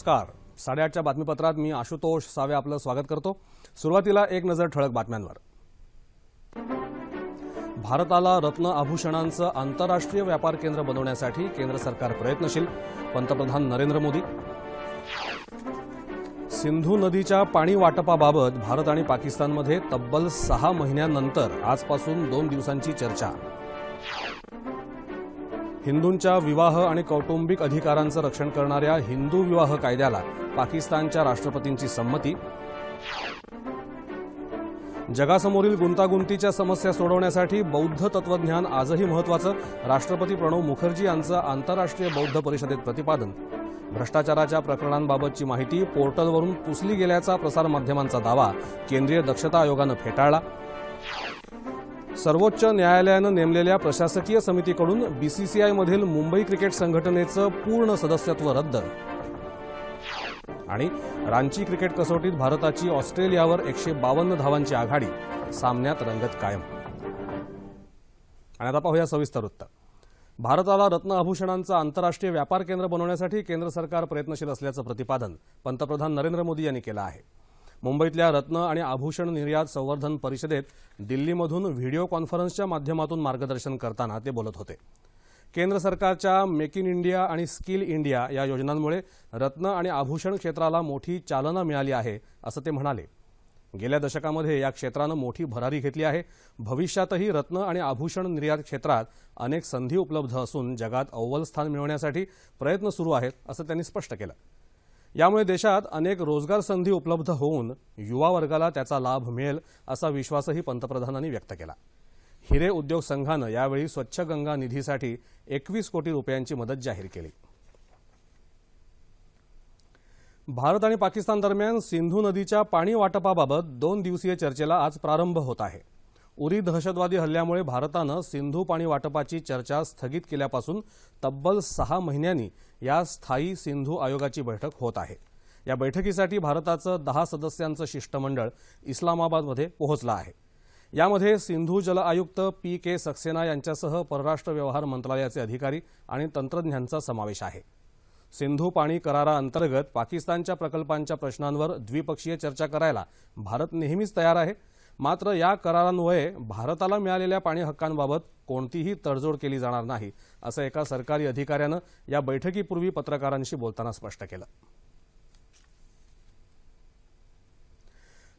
नमस्कार. साडेआठच्या बातमीपत्रात मी आशुतोष सावे आपलं स्वागत करतो. सुरुवातीला एक नजर ठळक बातम्यांवर. भारताला रत्न आभूषणांचं आंतरराष्ट्रीय व्यापार केंद्र बनवण्यासाठी केंद्र सरकार प्रयत्नशील पंतप्रधान नरेंद्र मोदी. सिंधू नदीच्या पाणी वाटपाबाबत भारत आणि पाकिस्तानमध्ये तब्बल सहा महिन्यानंतर आजपासून दोन दिवसांची चर्चा. हिंदूंच्या विवाह आणि कौटुंबिक अधिकारांचं रक्षण करणाऱ्या हिंदू विवाह कायद्याला पाकिस्तानच्या राष्ट्रपतींची संमती. जगासमोरील गुंतागुंतीच्या समस्या सोडवण्यासाठी बौद्ध तत्वज्ञान आजही महत्वाचं राष्ट्रपती प्रणव मुखर्जी यांचं आंतरराष्ट्रीय बौद्ध परिषदेत प्रतिपादन. भ्रष्टाचाराच्या प्रकरणांबाबतची माहिती पोर्टलवरून पुसली गेल्याचा प्रसारमाध्यमांचा दावा केंद्रीय दक्षता आयोगानं फेटाळला. सर्वोच्च न्यायालयानं नेमलेल्या प्रशासकीय समितीकडून बीसीसीआयमधील मुंबई क्रिकेट संघटनेचं पूर्ण सदस्यत्व रद्द. आणि रांची क्रिकेट कसोटीत भारताची ऑस्ट्रेलियावर एकशे बावन्न धावांची आघाडी सामन्यात रंगत कायम. आणि आता पाहूया सविस्तर वृत्त. भारताला रत्नआभूषणांचं आंतरराष्ट्रीय व्यापार केंद्र बनवण्यासाठी केंद्र सरकार प्रयत्नशील असल्याचं प्रतिपादन पंतप्रधान नरेंद्र मोदी यांनी केलं आहे. मुंबईतल्या रत्न आणि आभूषण निर्यात संवर्धन परिषदेत दिल्लीमधून व्हिडिओ कॉन्फरन्सच्या माध्यमातून मार्गदर्शन करताना ते बोलत होते. केंद्र सरकारच्या मेक इन इंडिया आणि स्किल इंडिया या योजनांमुळे रत्न आणि आभूषण क्षेत्राला मोठी चालना मिळाली आहे असं ते म्हणाले. गेल्या दशकामध्ये या क्षेत्रानं मोठी भरारी घेतली आहे. भविष्यातही रत्न आणि आभूषण निर्यात क्षेत्रात अनेक संधी उपलब्ध असून जगात अव्वल स्थान मिळवण्यासाठी प्रयत्न सुरू आहेत असं त्यांनी स्पष्ट केलं. यामुळे देशात अनेक रोजगार संधी उपलब्ध होऊन युवा वर्गाला त्याचा लाभ मिळेल असा विश्वासही पंतप्रधानांनी व्यक्त केला. हिरे उद्योग संघानं यावेळी स्वच्छ गंगा निधीसाठी एकवीस कोटी रुपयांची मदत जाहीर केली. भारत आणि पाकिस्तान दरम्यान सिंधू नदीच्या पाणी वाटपाबाबत दोन दिवसीय चर्चेला आज प्रारंभ होत आहे. उरी दहशतवादी हल्ल्यामुळे भारतानं सिंधू पाणी वाटपाची चर्चा स्थगित केल्यापासून तब्बल सहा महिन्यांनी या स्थायी सिंधू आयोगाची बैठक होत आहे. या बैठकीसाठी भारताचं दहा सदस्यांचं शिष्टमंडळ इस्लामाबादमध्ये पोहोचलं आहे. यामध्ये सिंधू जल आयुक्त पी के सक्सेना यांच्यासह परराष्ट्र व्यवहार मंत्रालयाचे अधिकारी आणि तंत्रज्ञांचा समावेश आहे. सिंधू पाणी कराराअंतर्गत पाकिस्तानच्या प्रकल्पांच्या प्रश्नांवर द्विपक्षीय चर्चा करायला भारत नेहमीच तयार आहे. मात्र या करारांमुळे भारताला मिळालेल्या पाणी हक्कांबाबत कोणतीही तडजोड केली जाणार नाही असं एका सरकारी अधिकाऱ्यानं या बैठकीपूर्वी पत्रकारांशी बोलताना स्पष्ट केलं.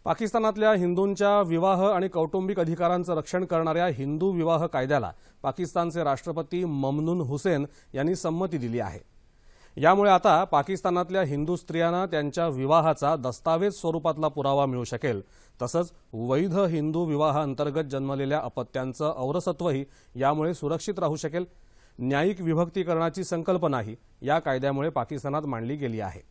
पाकिस्तानातल्या हिंदूंच्या विवाह आणि कौटुंबिक अधिकारांचं रक्षण करणाऱ्या हिंदू विवाह कायद्याला पाकिस्तानचे राष्ट्रपती ममनून हुसेन यांनी संमती दिली आहे. यामुळे आता पाकिस्तानातल्या हिंदू स्त्रियांना त्यांच्या विवाहाचा दस्तावेज स्वरूपातला पुरावा मिळू शकेल. तसंच वैध हिंदू विवाहाअंतर्गत जन्मलेल्या अपत्यांचं औरसत्वही यामुळे सुरक्षित राहू शकेल. न्यायिक विभक्तीकरणाची संकल्पनाही या कायद्यामुळे पाकिस्तानात मांडली गेली आहे.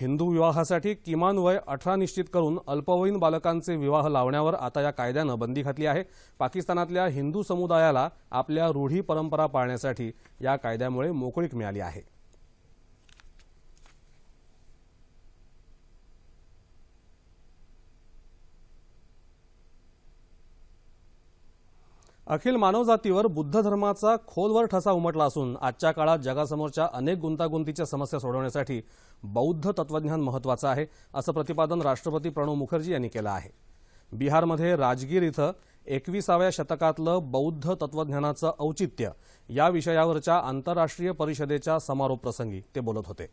हिंदू विवाहासाठी किमान वय अठरा निश्चित करून अल्पवयीन बालकांचे विवाह लावण्यावर आता या कायद्यानं बंदी घातली आहे. पाकिस्तानातल्या हिंदू समुदायाला आपल्या रूढी परंपरा पाळण्यासाठी या कायद्यामुळे मोकळीक मिळाली आहे. अखिल मानवजातीवर बुद्ध धर्माचा खोलवर ठसा उमटला असून आजच्या काळात जगासमोरच्या अनेक गुंतागुंतीच्या समस्या सोडवण्यासाठी बौद्ध तत्वज्ञान महत्वाचं आहे असं प्रतिपादन राष्ट्रपती प्रणव मुखर्जी यांनी केलं आहे. बिहारमध्ये राजगीर इथं एकविसाव्या शतकातलं बौद्ध तत्वज्ञानाचं औचित्य या विषयावरच्या आंतरराष्ट्रीय परिषदेच्या समारोप प्रसंगी ते बोलत होते.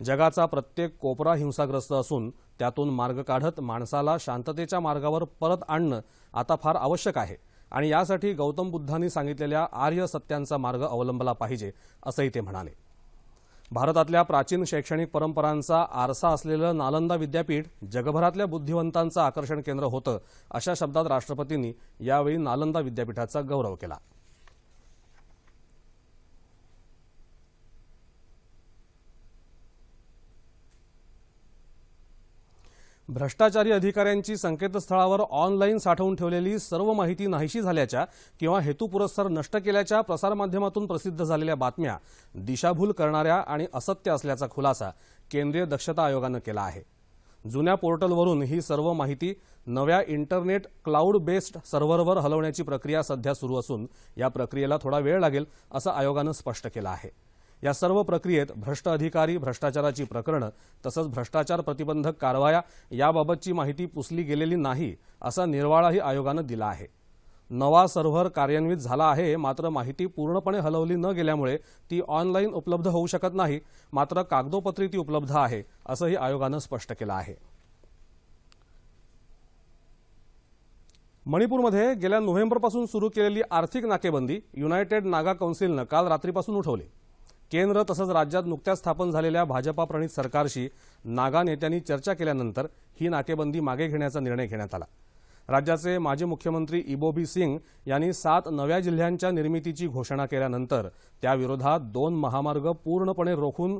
जगाचा प्रत्येक कोपरा हिंसाग्रस्त असून त्यातून मार्ग काढत माणसाला शांततेच्या मार्गावर परत आणणं आता फार आवश्यक आहे. आणि यासाठी गौतम बुद्धांनी सांगितलेल्या आर्य सत्यांचा मार्ग अवलंबला पाहिजे असंही ते म्हणाले. भारतातल्या प्राचीन शैक्षणिक परंपरांचा आरसा असलेलं नालंदा विद्यापीठ जगभरातल्या बुद्धिवंतांचं आकर्षण केंद्र होतं अशा शब्दात राष्ट्रपतींनी यावेळी नालंदा विद्यापीठाचा गौरव केला. भ्रष्टाचारी अधिकाऱ्यांची संकेतस्थळावर ऑनलाईन साठवून ठेवलेली सर्व माहिती नाहीशी झाल्याच्या किंवा हेतुपुरस्सर नष्ट केल्याच्या प्रसारमाध्यमातून प्रसिद्ध झालेल्या बातम्या दिशाभूल करणाऱ्या आणि असत्य असल्याचा खुलासा केंद्रीय दक्षता आयोगानं केला आहे. जुन्या पोर्टलवरून ही सर्व माहिती नव्या इंटरनेट क्लाउड बेस्ड सर्व्हरवर हलवण्याची प्रक्रिया सध्या सुरू असून या प्रक्रियेला थोडा वेळ लागेल असं आयोगानं स्पष्ट केलं आहे. या सर्व प्रक्रियेत भ्रष्ट अधिकारी भ्रष्टाचाराची प्रकरणं तसंच भ्रष्टाचार प्रतिबंधक कारवाया याबाबतची माहिती पुसली गेलेली नाही असा निर्वाळाही आयोगानं दिला आहे. नवा सर्व्हर कार्यान्वित झाला आहे मात्र माहिती पूर्णपणे हलवली न गेल्यामुळे ती ऑनलाईन उपलब्ध होऊ शकत नाही मात्र कागदोपत्री ती उपलब्ध आहे असंही आयोगानं स्पष्ट केलं आहे. मणिपूरमध्ये गेल्या नोव्हेंबरपासून सुरू केलेली आर्थिक नाकेबंदी युनायटेड नागा कौन्सिलनं काल रात्रीपासून उठवली. केंद्र तसंच राज्यात नुकत्याच स्थापन झालेल्या भाजपाप्रणित सरकारशी नागा नेत्यांनी चर्चा केल्यानंतर ही नाकेबंदी मागे घेण्याचा निर्णय घेण्यात आला. राज्याचे माजी मुख्यमंत्री इबोबी सिंग यांनी सात नव्या जिल्ह्यांच्या निर्मितीची घोषणा केल्यानंतर त्याविरोधात दोन महामार्ग पूर्णपणे रोखून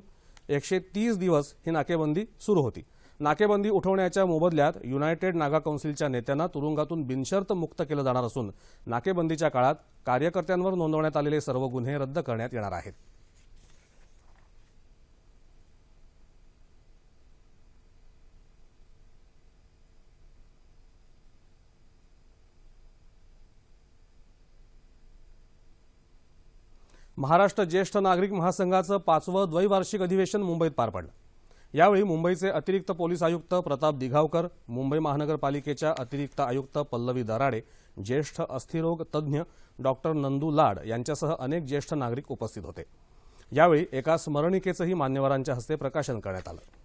एकशे तीस दिवस ही नाकेबंदी सुरू होती. नाकेबंदी उठवण्याच्या मोबदल्यात युनायटेड नागा कौन्सिलच्या नेत्यांना तुरुंगातून बिनशर्त मुक्त केलं जाणार असून नाकेबंदीच्या काळात कार्यकर्त्यांवर नोंदवण्यात आलेले सर्व गुन्हे रद्द करण्यात येणार आहेत. महाराष्ट्र ज्येष्ठ नागरिक महासंघाचं पाचवं द्वैवार्षिक अधिवेशन मुंबईत पार पडलं. यावेळी मुंबईचे अतिरिक्त पोलीस आयुक्त प्रताप दिघावकर मुंबई महानगरपालिकेच्या अतिरिक्त आयुक्त पल्लवी दराडे ज्येष्ठ अस्थिरोग तज्ज्ञ डॉक्टर नंदू लाड यांच्यासह अनेक ज्येष्ठ नागरिक उपस्थित होते. यावेळी एका स्मरणिकेचंही मान्यवरांच्या हस्ते प्रकाशन करण्यात आलं.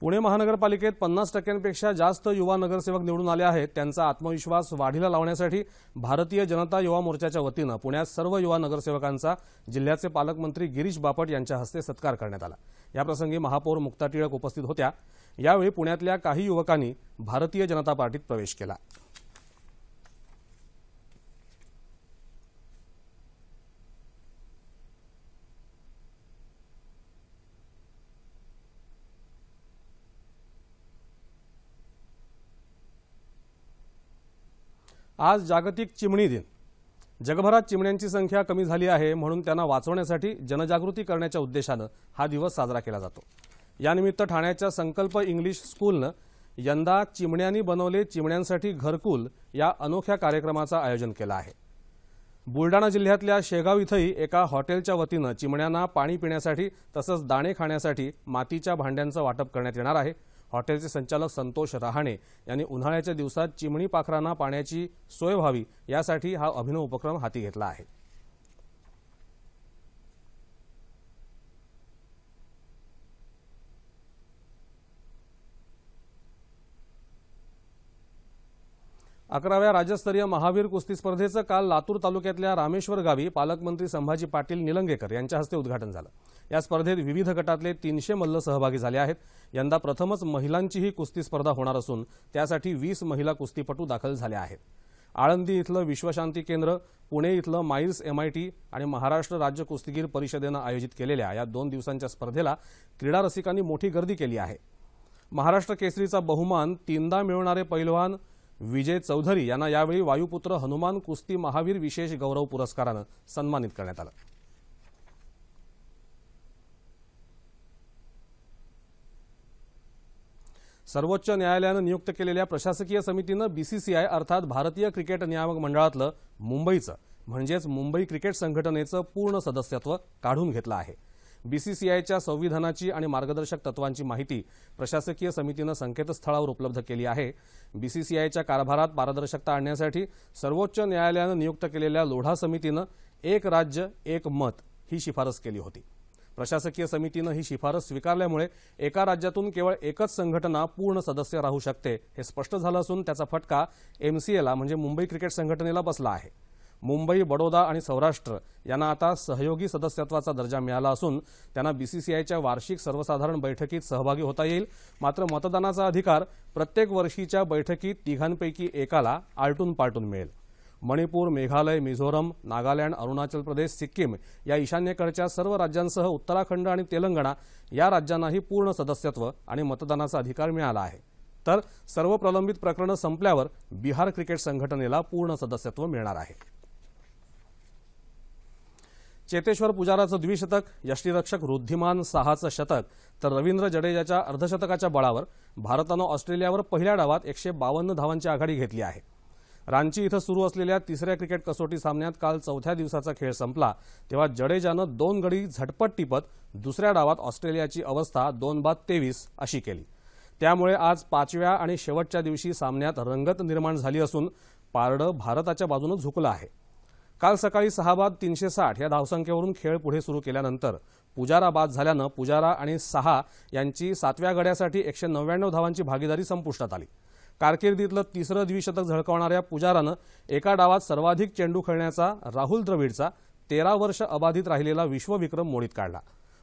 पुणे महानगरपालिकेत पन्नास टक्क्यांपेक्षा जास्त युवा नगरसेवक निवडून आले आहेत. त्यांचा आत्मविश्वास वाढीला लावण्यासाठी भारतीय जनता युवा मोर्चाच्या वतीनं पुण्यात सर्व युवा नगरसेवकांचा जिल्ह्याचे पालकमंत्री गिरीश बापट यांच्या हस्ते सत्कार करण्यात आला. याप्रसंगी महापौर मुक्ता टिळक उपस्थित होत्या. यावेळी पुण्यातल्या काही युवकांनी भारतीय जनता पार्टीत प्रवेश केला. आज जागतिक चिमणी दिन. जगभरात चिमण्यांची संख्या कमी झाली आहे म्हणून त्यांना वाचवण्यासाठी जनजागृती करण्याच्या उद्देशानं हा दिवस साजरा केला जातो. यानिमित्त ठाण्याच्या संकल्प इंग्लिश स्कूलनं यंदा चिमण्यांनी बनवले चिमण्यांसाठी घरकुल या अनोख्या कार्यक्रमाचं आयोजन केलं आहे. बुलडाणा जिल्ह्यातल्या शेगाव इथंही एका हॉटेलच्या वतीनं चिमण्यांना पाणी पिण्यासाठी तसंच दाणे खाण्यासाठी मातीच्या भांड्यांचं वाटप करण्यात येणार आहे. हॉटेलचे संचालक संतोष रहाणे यांनी उन्हाळ्याच्या दिवसात चिमणी पाखरांना पाण्याची सोय व्हावी यासाठी हा अभिनव उपक्रम हाती घेतला आहे. अकराव्या राज्यस्तरीय महावीर कुस्ती स्पर्धेचं काल लातूर तालुक्यातल्या रामेश्वर गावी पालकमंत्री संभाजी पाटील निलंगेकर यांच्या हस्ते उद्घाटन झालं. या स्पर्धेत विविध गटातले तीनशे मल्ल सहभागी झाले आहेत. यंदा प्रथमच महिलांचीही कुस्ती स्पर्धा होणार असून त्यासाठी वीस महिला कुस्तीपटू दाखल झाल्या आहेत. आळंदी इथलं विश्वशांती केंद्र पुणे इथलं माईल्स एमआयटी आणि महाराष्ट्र राज्य कुस्तीगीर परिषदेनं आयोजित केलेल्या या दोन दिवसांच्या स्पर्धेला क्रीडा रसिकांनी मोठी गर्दी केली आहे. महाराष्ट्र केसरीचा बहुमान तीनदा मिळवणारे पैलवान विजय चौधरी यांना यावेळी वायुपुत्र हनुमान कुस्ती महावीर विशेष गौरव पुरस्कारानं सन्मानित करण्यात आलं. सर्वोच्च न्यायालयानं नियुक्त केलेल्या प्रशासकीय समितीनं बीसीसीआय अर्थात भारतीय क्रिकेट नियामक मंडळातलं मुंबईचं म्हणजेच मुंबई क्रिकेट संघटनेचं पूर्ण सदस्यत्व काढून घेतलं आहे. बीसीसीआयच्या संविधानाची आणि मार्गदर्शक तत्वांची माहिती प्रशासकीय समितीनं संकेतस्थळावर उपलब्ध केली आहे. बीसीसीआयच्या कारभारात पारदर्शकता आणण्यासाठी सर्वोच्च न्यायालयानं नियुक्त केलेल्या लोढा समितीनं एक राज्य एक मत ही शिफारस केली होती. प्रशासकीय समितीनं ही शिफारस स्वीकारल्यामुळे एका राज्यातून केवळ एकच संघटना पूर्ण सदस्य राहू शकते हे स्पष्ट झालं असून त्याचा फटका एमसीएला म्हणजे मुंबई क्रिकेट संघटनेला बसला आहे. मुंबई बडोदा आणि सौराष्ट्र यांना आता सहयोगी सदस्यत्वाचा दर्जा मिळाला असून त्यांना बीसीसीआयच्या वार्षिक सर्वसाधारण बैठकीत सहभागी होता येईल. मात्र मतदानाचा अधिकार प्रत्येक वर्षीच्या बैठकीत तिघांपैकी एकाला आलटून पालटून मिळेल. मणिपूर मेघालय मिझोरम नागालँड अरुणाचल प्रदेश सिक्कीम या ईशान्येकडच्या सर्व राज्यांसह उत्तराखंड आणि तेलंगणा या राज्यांनाही पूर्ण सदस्यत्व आणि मतदानाचा अधिकार मिळाला आहे. तर सर्व प्रलंबित प्रकरणं संपल्यावर बिहार क्रिकेट संघटनेला पूर्ण सदस्यत्व मिळणार आहे. चेतेश्वर पुजाराचं द्विशतक यष्टीरक्षक रुद्धिमान सहाचं शतक तर रवींद्र जडेजाच्या अर्धशतकाच्या बळावर भारतानं ऑस्ट्रेलियावर पहिल्या डावात एकशे बावन्न धावांची आघाडी घेतली आहे. रांची इथं सुरू असलेल्या तिसऱ्या क्रिकेट कसोटी सामन्यात काल चौथ्या दिवसाचा खेळ संपला तेव्हा जडेजानं दोन गडी झटपट टिपत दुसऱ्या डावात ऑस्ट्रेलियाची अवस्था दोन बाद तेवीस अशी केली. त्यामुळे आज पाचव्या आणि शेवटच्या दिवशी सामन्यात रंगत निर्माण झाली असून पारडं भारताच्या बाजूनं झुकलं आहे. काल सकाळी सहा बाद तीनशे साठ या धावसंख्येवरून खेळ पुढे सुरू केल्यानंतर पुजारा बाद झाल्यानं पुजारा आणि सहा यांची सातव्या गड्यासाठी एकशे नव्याण्णव धावांची भागीदारी संपुष्टात आली. कारकिर्दीतलं तिसरं द्विशतक झळकावणाऱ्या पुजारानं एका डावात सर्वाधिक चेंडू खेळण्याचा राहुल द्रविडचा तेरा वर्ष अबाधित राहिलेला विश्वविक्रम मोडीत काढला.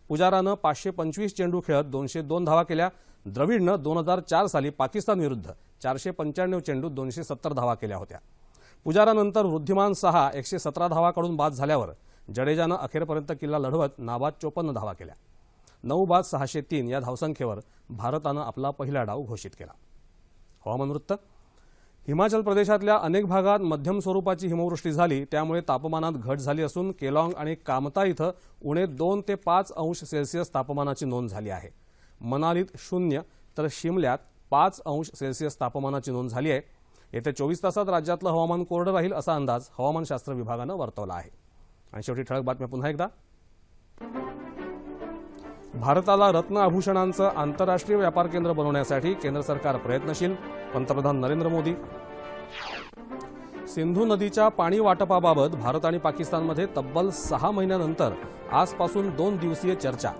पुजारानं पाचशे पंचवीस चेंडू खेळत दोनशे दोन धावा केल्या. द्रविडनं दोन हजार चार साली पाकिस्तानविरुद्ध चारशे पंच्याण्णव चेंडूत दोनशे सत्तर धावा केल्या होत्या. पुजारानंतर वृद्धिमान सहा एकशे सतरा धावाकडून बाद झाल्यावर जडेजानं अखेरपर्यंत किल्ला लढवत नाबाद चोपन्न धावा केल्या. नऊ बाद सहाशे तीन या धावसंख्येवर भारतानं आपला पहिला डाव घोषित केला. हवामान वृत्त. हिमाचल प्रदेशातल्या अनेक भागात मध्यम स्वरूपाची हिमवृष्टी झाली त्यामुळे तापमानात घट झाली असून केलाँग आणि कामता इथं उणे दोन ते पाच अंश सेल्सिअस तापमानाची नोंद झाली आहे. मनालीत शून्य तर शिमल्यात पाच अंश सेल्सिअस तापमानाची नोंद झाली आहे. येत्या चोवीस तासात राज्यातलं हवामान कोरडं राहील असा अंदाज हवामानशास्त्र विभागानं वर्तवला आहे. आणि शेवटी ठळक बातम्या पुन्हा एकदा. भारताला रत्न आभूषणांचं आंतरराष्ट्रीय व्यापार केंद्र बनवण्यासाठी केंद्र सरकार प्रयत्नशील पंतप्रधान नरेंद्र मोदी. सिंधू नदीच्या पाणी वाटपाबाबत भारत आणि पाकिस्तानमध्ये तब्बल सहा महिन्यानंतर आजपासून दोन दिवसीय चर्चा.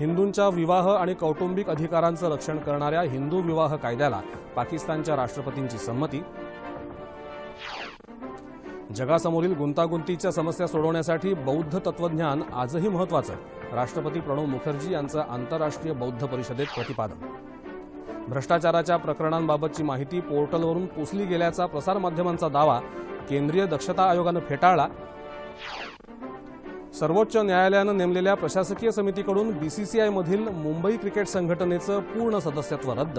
हिंदूंच्या विवाह आणि कौटुंबिक अधिकारांचं रक्षण करणाऱ्या हिंदू विवाह कायद्याला पाकिस्तानच्या राष्ट्रपतींची संमती. जगासमोरील गुंतागुंतीच्या समस्या सोडवण्यासाठी बौद्ध तत्वज्ञान आजही महत्वाचं राष्ट्रपती प्रणव मुखर्जी यांचं आंतरराष्ट्रीय बौद्ध परिषदेत प्रतिपादन. भ्रष्टाचाराच्या प्रकरणांबाबतची माहिती पोर्टलवरून पुसली गेल्याचा प्रसारमाध्यमांचा दावा केंद्रीय दक्षता आयोगानं फेटाळला सर्वोच्च न्यायालयानं नेमलेल्या प्रशासकीय समितीकडून बीसीसीआयमधील मुंबई क्रिकेट संघटनेचं पूर्ण सदस्यत्व रद्द.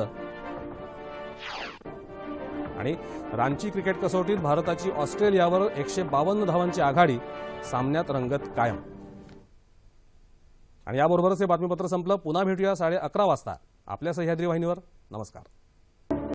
आणि रांची क्रिकेट कसोटीत भारताची ऑस्ट्रेलियावर एकशे बावन्न धावांची आघाडी सामन्यात रंगत कायम. आणि याबरोबरच हे बातमीपत्र संपलं. पुन्हा भेटूया साडे अकरा वाजता. आपल्या सह्याद्री वाहिनीवर. नमस्कार.